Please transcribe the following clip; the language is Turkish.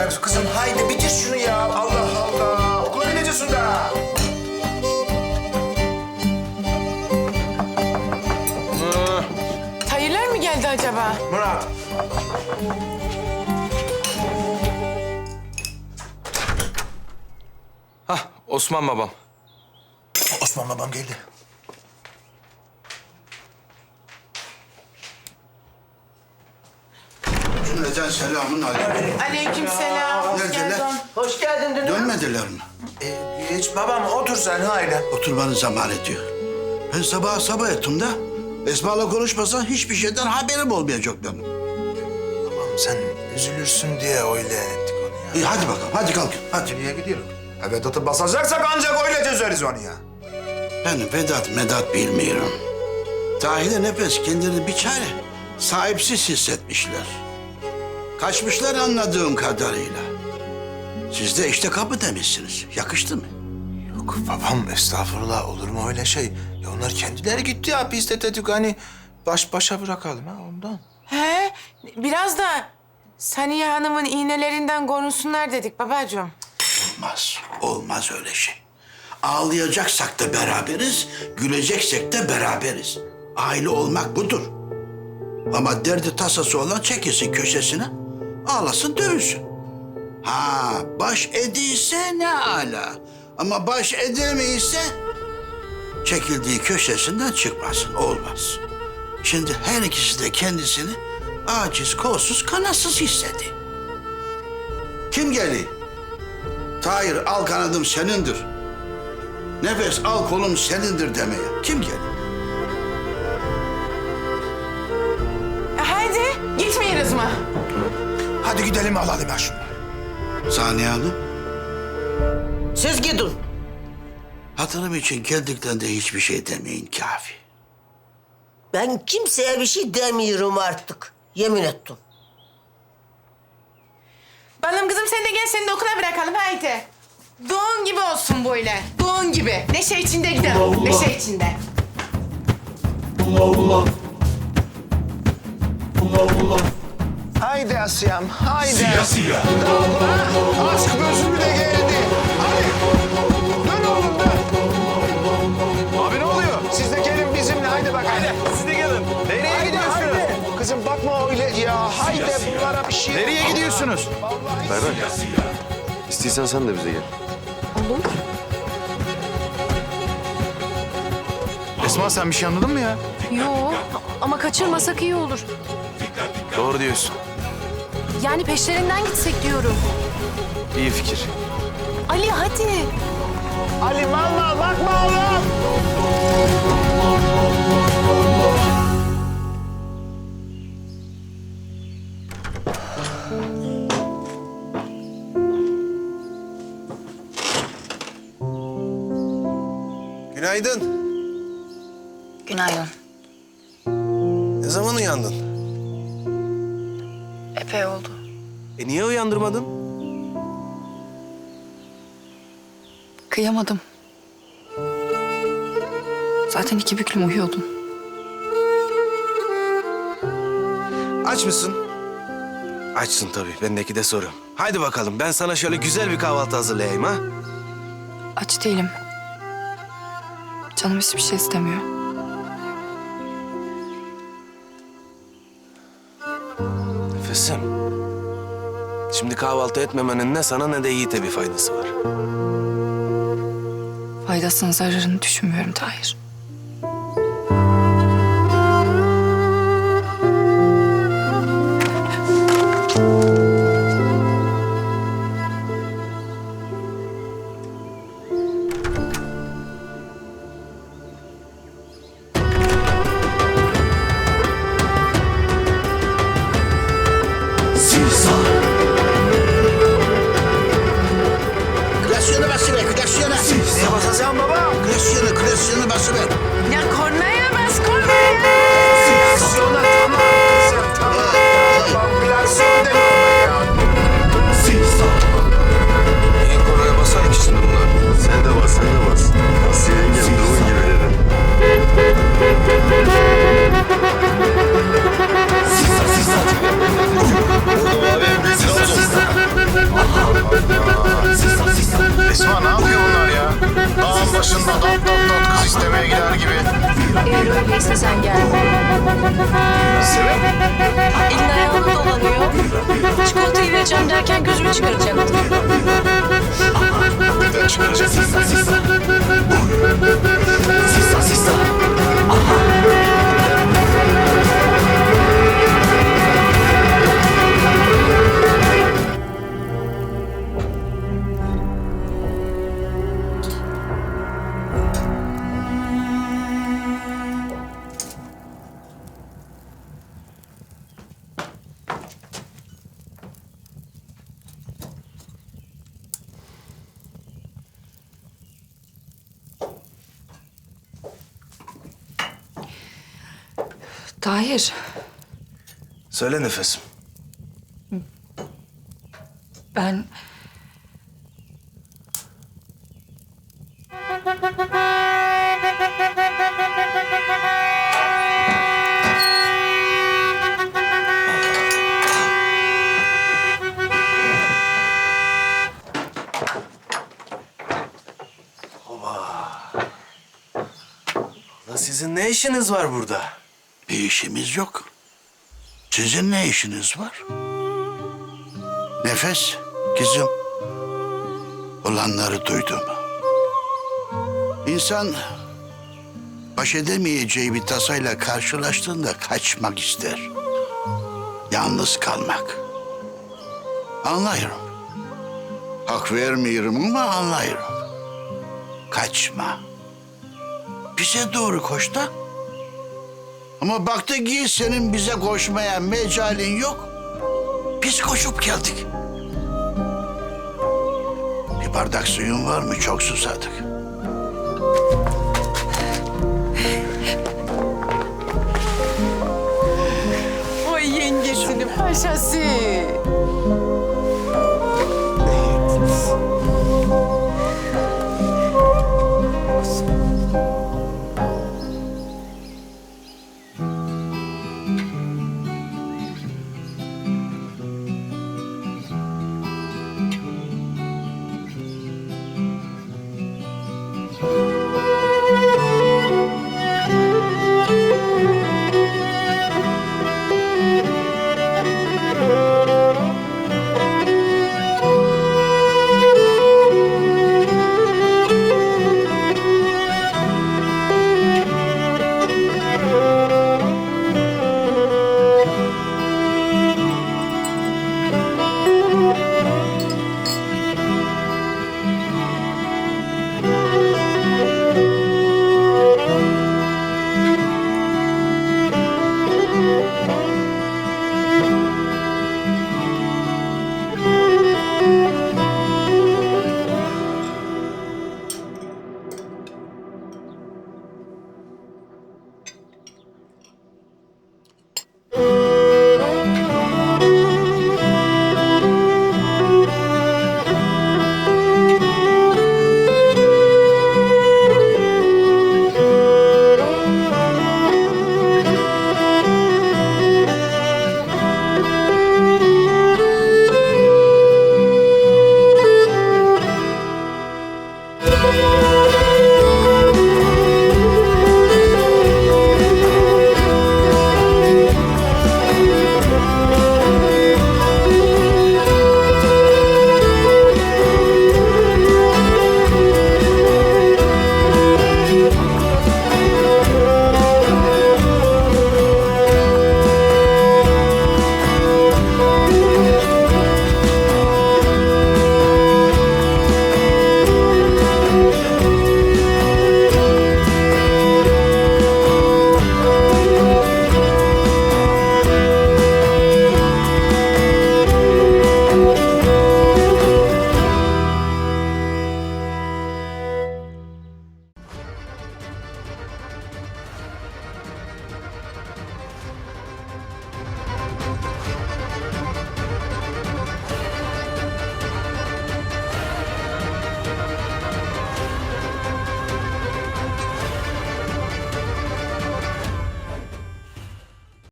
Ya kızım haydi bitir şunu ya. Allah Allah. Okula gideceksin daha. Hayırlar mı geldi acaba? Murat. Hah Osman babam. Osman babam geldi. Cümleten selamun aleyküm. Aleykümselam. Hoş Nerede lan? geldin. Hoş geldin Dünür. Dönmediler mi? Ee, hiç babam otur sen haydi. Oturmanı zaman ediyor. Ben sabah sabah ettim de. Esma'la konuşmasan hiçbir şeyden haberim olmayacak benim. Babam sen üzülürsün diye öyle ettik onu ya. İyi hadi bakalım, hadi kalkın, hadi. Nereye gidiyorum? Evet atıp basacaksak ancak öyle çözeriz onu ya. Ben Vedat Medat bilmiyorum. Tahir'e nefes kendini bir çare sahipsiz hissetmişler. Kaçmışlar anladığım kadarıyla. Siz de işte kapı demişsiniz. Yakıştı mı? Yok babam estağfurullah olur mu öyle şey? Ya onlar kendileri gitti ya biz de dedik hani baş başa bırakalım ha ondan. He, biraz da Saniye Hanım'ın iğnelerinden korunsunlar dedik babacığım. Olmaz. Olmaz öyle şey. Ağlayacaksak da beraberiz, güleceksek de beraberiz. Aile olmak budur. Ama derdi tasası olan çekilsin köşesine, ağlasın dövülsün. Ha, baş ediyse ne ala. Ama baş edemeyse çekildiği köşesinden çıkmasın, olmaz. Şimdi her ikisi de kendisini aciz, kolsuz, kanasız hissedi. Kim geliyor? Tahir al kanadım senindir. Nefes al kolum senindir demeye. Kim gelir? E, haydi gitmeyiz mi? Hadi gidelim alalım ha şunları. Saniye Hanım, Siz gidin. hatırım için geldikten de hiçbir şey demeyin kafi. Ben kimseye bir şey demiyorum artık. Yemin ettim. Balım kızım sen de gel seni de okula bırakalım haydi. Doğun gibi olsun böyle. Doğun gibi. Neşe içinde gidelim. Neşe içinde. Haydi Asya'm, haydi. Siyah siyah. Aşk bözümü de geldi. Hadi. Dön oğlum dön. Abi ne oluyor? Siz de gelin bizimle haydi bak haydi. Siz de gelin. Nereye haydi, gidiyorsunuz? Haydi. Kızım bakma öyle ya. Haydi bunlara bir şey. Nereye gidiyorsunuz? Vallahi Berber. İstiyorsan sen de bize gel. Esma sen bir şey anladın mı ya? Yo ama kaçırmasak iyi olur. Doğru diyorsun. Yani peşlerinden gitsek diyorum. İyi fikir. Ali hadi. Ali valla bakma oğlum. Günaydın. Günaydın. Ne zaman uyandın? Epey oldu. E niye uyandırmadın? Kıyamadım. Zaten iki büklüm uyuyordum. Aç mısın? Açsın tabii. Bendeki de soru. Haydi bakalım. Ben sana şöyle güzel bir kahvaltı hazırlayayım ha. Aç değilim. Canım hiçbir şey istemiyor. Nefesim. Şimdi kahvaltı etmemenin ne sana ne de Yiğit'e bir faydası var. Faydasını zararını düşünmüyorum Tahir. İstemeye gider gibi. Eğer öyleyse sen gel. Sebep? Elin ayağını dolanıyor. Çikolatayı vereceğim derken gözümü çıkaracaktı. Tahir, Söyle nefesim. ben... La sizin ne işiniz var burada? Bir işimiz yok. Sizin ne işiniz var? Nefes, kızım. Olanları duydum. İnsan baş edemeyeceği bir tasayla karşılaştığında kaçmak ister. Yalnız kalmak. Anlıyorum. Hak vermiyorum ama anlıyorum. Kaçma. Bize doğru koş da. Ama baktı ki senin bize koşmaya mecalin yok. Biz koşup geldik. Bir bardak suyun var mı? Çok susadık. Oy yengesinin paşası.